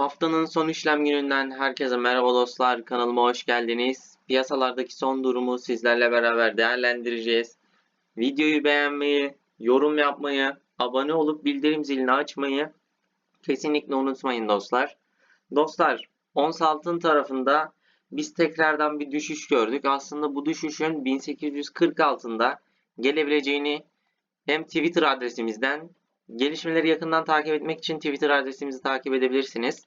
Haftanın son işlem gününden herkese merhaba dostlar. Kanalıma hoş geldiniz. Piyasalardaki son durumu sizlerle beraber değerlendireceğiz. Videoyu beğenmeyi, yorum yapmayı, abone olup bildirim zilini açmayı kesinlikle unutmayın dostlar. Dostlar, ons altın tarafında biz tekrardan bir düşüş gördük. Aslında bu düşüşün 1840 altında gelebileceğini hem Twitter adresimizden Gelişmeleri yakından takip etmek için Twitter adresimizi takip edebilirsiniz.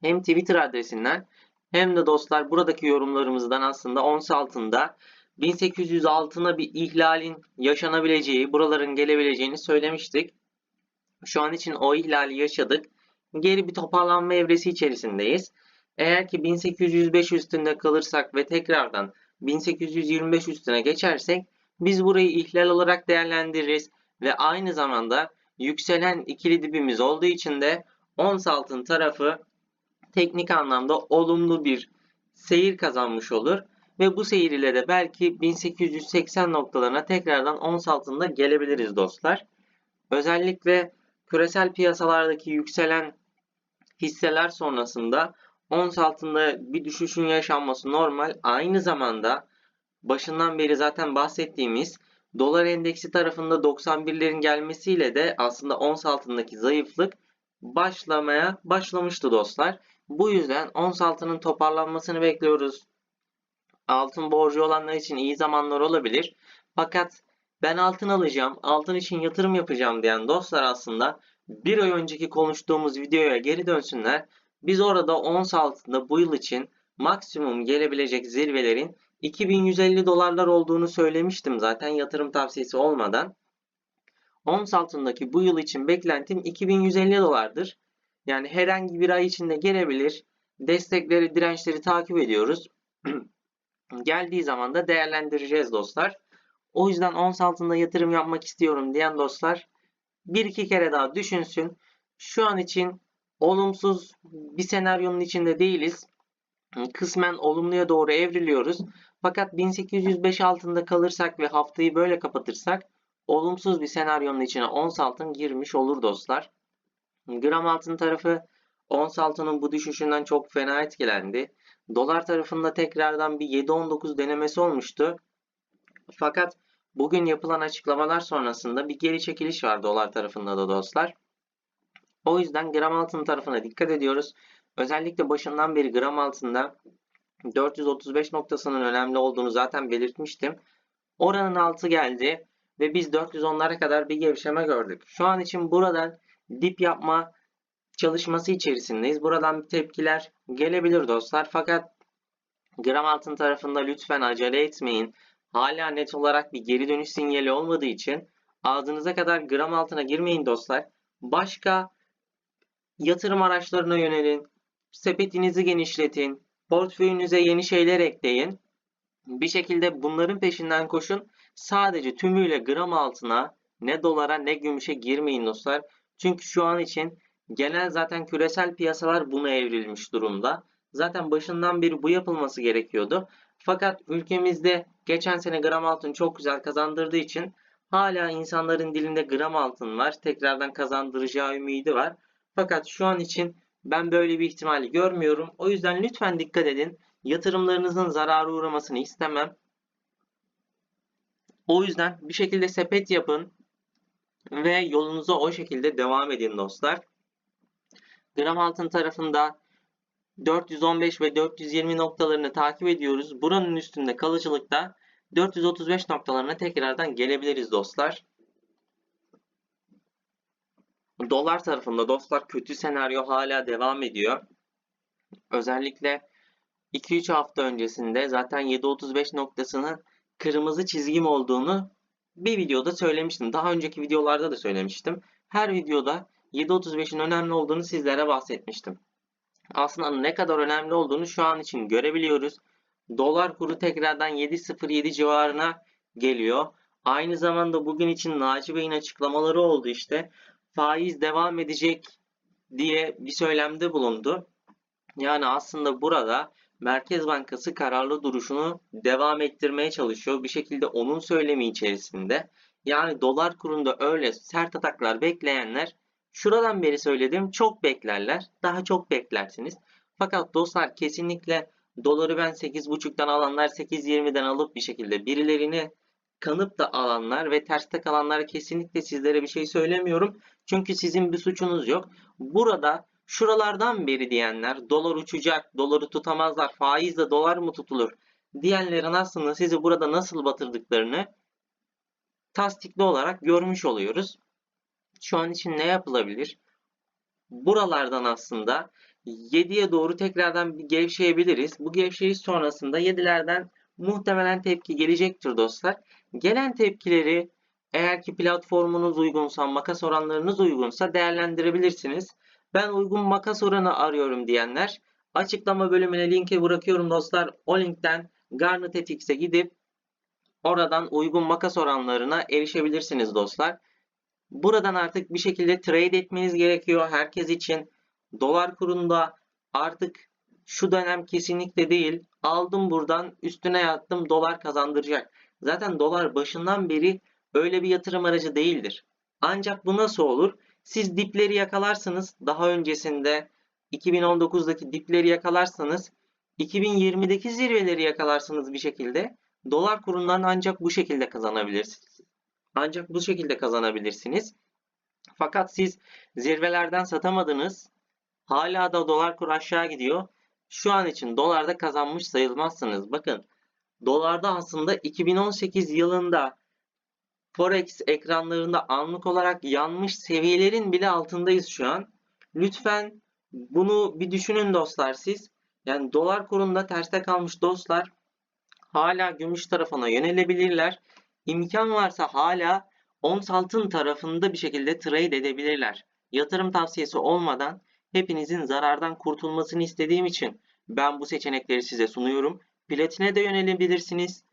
Hem Twitter adresinden hem de dostlar buradaki yorumlarımızdan aslında ons altında 1800 altına bir ihlalin yaşanabileceği, buraların gelebileceğini söylemiştik. Şu an için o ihlali yaşadık. Geri bir toparlanma evresi içerisindeyiz. Eğer ki 1805 üstünde kalırsak ve tekrardan 1825 üstüne geçersek biz burayı ihlal olarak değerlendiririz ve aynı zamanda yükselen ikili dibimiz olduğu için de ons altın tarafı teknik anlamda olumlu bir seyir kazanmış olur. Ve bu seyir ile de belki 1880 noktalarına tekrardan ons altında gelebiliriz dostlar. Özellikle küresel piyasalardaki yükselen hisseler sonrasında ons altında bir düşüşün yaşanması normal. Aynı zamanda başından beri zaten bahsettiğimiz Dolar endeksi tarafında 91'lerin gelmesiyle de aslında ons altındaki zayıflık başlamaya başlamıştı dostlar. Bu yüzden ons altının toparlanmasını bekliyoruz. Altın borcu olanlar için iyi zamanlar olabilir. Fakat ben altın alacağım, altın için yatırım yapacağım diyen dostlar aslında bir ay önceki konuştuğumuz videoya geri dönsünler. Biz orada ons altında bu yıl için maksimum gelebilecek zirvelerin 2150 dolarlar olduğunu söylemiştim zaten yatırım tavsiyesi olmadan. Ons altındaki bu yıl için beklentim 2150 dolardır. Yani herhangi bir ay içinde gelebilir. Destekleri, dirençleri takip ediyoruz. Geldiği zaman da değerlendireceğiz dostlar. O yüzden ons altında yatırım yapmak istiyorum diyen dostlar bir iki kere daha düşünsün. Şu an için olumsuz bir senaryonun içinde değiliz. Kısmen olumluya doğru evriliyoruz. Fakat 1805 altında kalırsak ve haftayı böyle kapatırsak olumsuz bir senaryonun içine ons altın girmiş olur dostlar. Gram altın tarafı ons altının bu düşüşünden çok fena etkilendi. Dolar tarafında tekrardan bir 7.19 denemesi olmuştu. Fakat bugün yapılan açıklamalar sonrasında bir geri çekiliş var dolar tarafında da dostlar. O yüzden gram altın tarafına dikkat ediyoruz. Özellikle başından beri gram altında 435 noktasının önemli olduğunu zaten belirtmiştim. Oranın altı geldi ve biz 410'lara kadar bir gevşeme gördük. Şu an için buradan dip yapma çalışması içerisindeyiz. Buradan tepkiler gelebilir dostlar. Fakat gram altın tarafında lütfen acele etmeyin. Hala net olarak bir geri dönüş sinyali olmadığı için ağzınıza kadar gram altına girmeyin dostlar. Başka yatırım araçlarına yönelin. Sepetinizi genişletin. Portföyünüze yeni şeyler ekleyin. Bir şekilde bunların peşinden koşun. Sadece tümüyle gram altına ne dolara ne gümüşe girmeyin dostlar. Çünkü şu an için genel zaten küresel piyasalar buna evrilmiş durumda. Zaten başından beri bu yapılması gerekiyordu. Fakat ülkemizde geçen sene gram altın çok güzel kazandırdığı için hala insanların dilinde gram altın var. Tekrardan kazandıracağı ümidi var. Fakat şu an için ben böyle bir ihtimali görmüyorum. O yüzden lütfen dikkat edin. Yatırımlarınızın zarara uğramasını istemem. O yüzden bir şekilde sepet yapın ve yolunuza o şekilde devam edin dostlar. Gram altın tarafında 415 ve 420 noktalarını takip ediyoruz. Buranın üstünde kalıcılıkta 435 noktalarına tekrardan gelebiliriz dostlar. Dolar tarafında dostlar kötü senaryo hala devam ediyor. Özellikle 2-3 hafta öncesinde zaten 7.35 noktasının kırmızı çizgim olduğunu bir videoda söylemiştim. Daha önceki videolarda da söylemiştim. Her videoda 7.35'in önemli olduğunu sizlere bahsetmiştim. Aslında ne kadar önemli olduğunu şu an için görebiliyoruz. Dolar kuru tekrardan 7.07 civarına geliyor. Aynı zamanda bugün için Naci Bey'in açıklamaları oldu işte faiz devam edecek diye bir söylemde bulundu. Yani aslında burada Merkez Bankası kararlı duruşunu devam ettirmeye çalışıyor. Bir şekilde onun söylemi içerisinde. Yani dolar kurunda öyle sert ataklar bekleyenler Şuradan beri söyledim. Çok beklerler. Daha çok beklersiniz. Fakat dostlar kesinlikle doları ben 8.5'tan alanlar 8.20'den alıp bir şekilde birilerini kanıp da alanlar ve terste kalanlara kesinlikle sizlere bir şey söylemiyorum. Çünkü sizin bir suçunuz yok. Burada şuralardan beri diyenler dolar uçacak, doları tutamazlar, faizle dolar mı tutulur diyenlerin aslında sizi burada nasıl batırdıklarını tasdikli olarak görmüş oluyoruz. Şu an için ne yapılabilir? Buralardan aslında 7'ye doğru tekrardan gevşeyebiliriz. Bu gevşeyiş sonrasında 7'lerden muhtemelen tepki gelecektir dostlar. Gelen tepkileri eğer ki platformunuz uygunsa, makas oranlarınız uygunsa değerlendirebilirsiniz. Ben uygun makas oranı arıyorum diyenler açıklama bölümüne linki bırakıyorum dostlar. O linkten Garnet FX'e gidip oradan uygun makas oranlarına erişebilirsiniz dostlar. Buradan artık bir şekilde trade etmeniz gerekiyor herkes için. Dolar kurunda artık şu dönem kesinlikle değil. Aldım buradan üstüne yattım dolar kazandıracak. Zaten dolar başından beri öyle bir yatırım aracı değildir. Ancak bu nasıl olur? Siz dipleri yakalarsınız. Daha öncesinde 2019'daki dipleri yakalarsanız 2020'deki zirveleri yakalarsınız bir şekilde. Dolar kurundan ancak bu şekilde kazanabilirsiniz. Ancak bu şekilde kazanabilirsiniz. Fakat siz zirvelerden satamadınız. Hala da dolar kur aşağı gidiyor. Şu an için dolarda kazanmış sayılmazsınız. Bakın dolarda aslında 2018 yılında Forex ekranlarında anlık olarak yanmış seviyelerin bile altındayız şu an. Lütfen bunu bir düşünün dostlar siz. Yani dolar kurunda terste kalmış dostlar hala gümüş tarafına yönelebilirler. İmkan varsa hala ons altın tarafında bir şekilde trade edebilirler. Yatırım tavsiyesi olmadan hepinizin zarardan kurtulmasını istediğim için ben bu seçenekleri size sunuyorum. Platine de yönelebilirsiniz.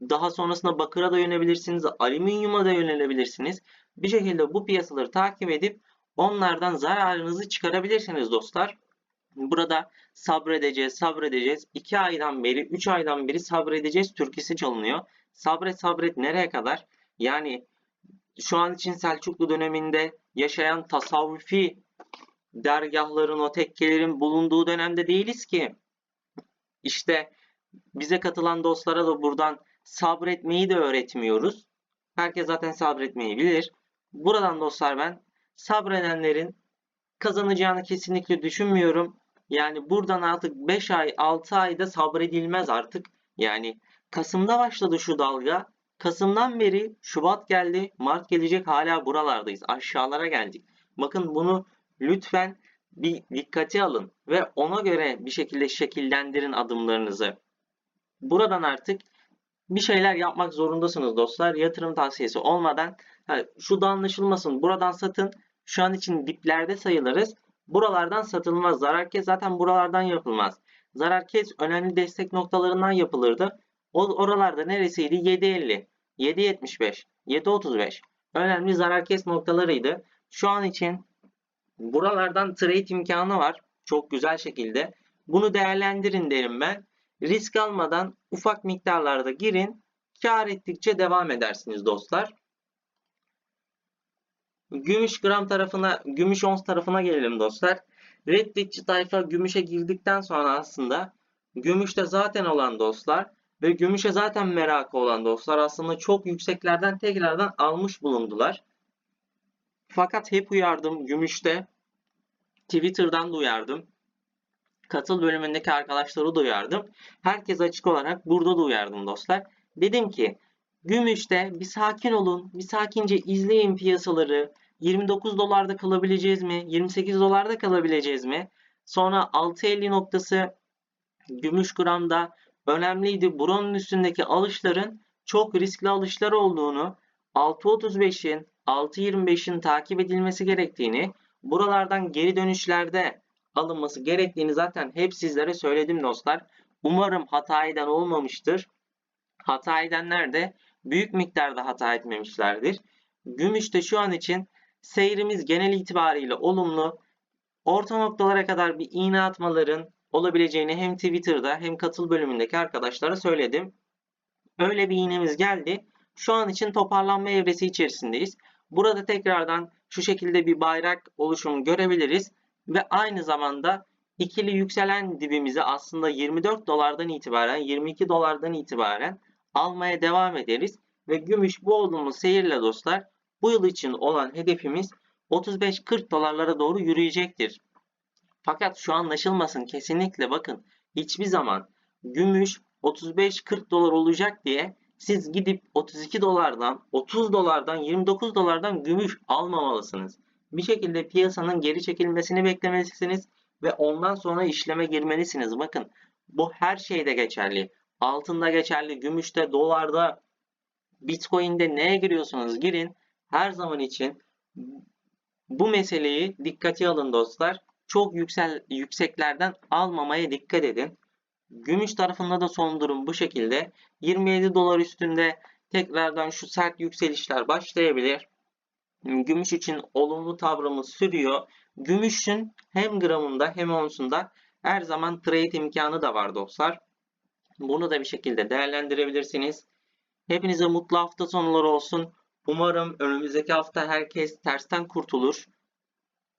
Daha sonrasında bakıra da yönelebilirsiniz. Alüminyuma da yönelebilirsiniz. Bir şekilde bu piyasaları takip edip onlardan zararınızı çıkarabilirsiniz dostlar. Burada sabredeceğiz, sabredeceğiz. 2 aydan beri, 3 aydan beri sabredeceğiz türküsü çalınıyor. Sabret sabret nereye kadar? Yani şu an için Selçuklu döneminde yaşayan tasavvufi dergahların, o tekkelerin bulunduğu dönemde değiliz ki. İşte bize katılan dostlara da buradan sabretmeyi de öğretmiyoruz. Herkes zaten sabretmeyi bilir. Buradan dostlar ben sabredenlerin kazanacağını kesinlikle düşünmüyorum. Yani buradan artık 5 ay 6 ayda sabredilmez artık. Yani Kasım'da başladı şu dalga. Kasım'dan beri Şubat geldi, Mart gelecek hala buralardayız. Aşağılara geldik. Bakın bunu lütfen bir dikkate alın ve ona göre bir şekilde şekillendirin adımlarınızı. Buradan artık bir şeyler yapmak zorundasınız dostlar. Yatırım tavsiyesi olmadan yani şu da anlaşılmasın. Buradan satın. Şu an için diplerde sayılırız. Buralardan satılmaz. Zarar kes zaten buralardan yapılmaz. Zarar kes önemli destek noktalarından yapılırdı. O oralarda neresiydi? 7.50, 7.75, 7.35. Önemli zarar kes noktalarıydı. Şu an için buralardan trade imkanı var. Çok güzel şekilde. Bunu değerlendirin derim ben. Risk almadan ufak miktarlarda girin. Kar ettikçe devam edersiniz dostlar. Gümüş gram tarafına, gümüş ons tarafına gelelim dostlar. Redditçi tayfa gümüşe girdikten sonra aslında gümüşte zaten olan dostlar ve gümüşe zaten merakı olan dostlar aslında çok yükseklerden tekrardan almış bulundular. Fakat hep uyardım gümüşte Twitter'dan da uyardım. Katıl bölümündeki arkadaşları da uyardım. Herkes açık olarak burada da uyardım dostlar. Dedim ki Gümüşte bir sakin olun, bir sakince izleyin piyasaları. 29 dolarda kalabileceğiz mi? 28 dolarda kalabileceğiz mi? Sonra 6.50 noktası gümüş gramda önemliydi. Buranın üstündeki alışların çok riskli alışlar olduğunu, 6.35'in, 6.25'in takip edilmesi gerektiğini, buralardan geri dönüşlerde alınması gerektiğini zaten hep sizlere söyledim dostlar. Umarım hata eden olmamıştır. Hata edenler de büyük miktarda hata etmemişlerdir. Gümüşte şu an için seyrimiz genel itibariyle olumlu. Orta noktalara kadar bir iğne atmaların olabileceğini hem Twitter'da hem katıl bölümündeki arkadaşlara söyledim. Öyle bir iğnemiz geldi. Şu an için toparlanma evresi içerisindeyiz. Burada tekrardan şu şekilde bir bayrak oluşumu görebiliriz ve aynı zamanda ikili yükselen dibimizi aslında 24 dolardan itibaren 22 dolardan itibaren almaya devam ederiz ve gümüş bu olduğumuz seyirle dostlar bu yıl için olan hedefimiz 35-40 dolarlara doğru yürüyecektir. Fakat şu anlaşılmasın kesinlikle bakın hiçbir zaman gümüş 35-40 dolar olacak diye siz gidip 32 dolardan, 30 dolardan, 29 dolardan gümüş almamalısınız. Bir şekilde piyasanın geri çekilmesini beklemelisiniz ve ondan sonra işleme girmelisiniz. Bakın bu her şeyde geçerli. Altında geçerli, gümüşte, dolarda, bitcoin'de neye giriyorsanız girin. Her zaman için bu meseleyi dikkate alın dostlar. Çok yüksel, yükseklerden almamaya dikkat edin. Gümüş tarafında da son durum bu şekilde. 27 dolar üstünde tekrardan şu sert yükselişler başlayabilir. Gümüş için olumlu tavrımız sürüyor. Gümüşün hem gramında hem onsunda her zaman trade imkanı da var dostlar. Bunu da bir şekilde değerlendirebilirsiniz. Hepinize mutlu hafta sonları olsun. Umarım önümüzdeki hafta herkes tersten kurtulur.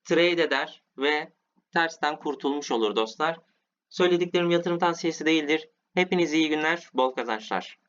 Trade eder ve tersten kurtulmuş olur dostlar. Söylediklerim yatırım tavsiyesi değildir. Hepinize iyi günler, bol kazançlar.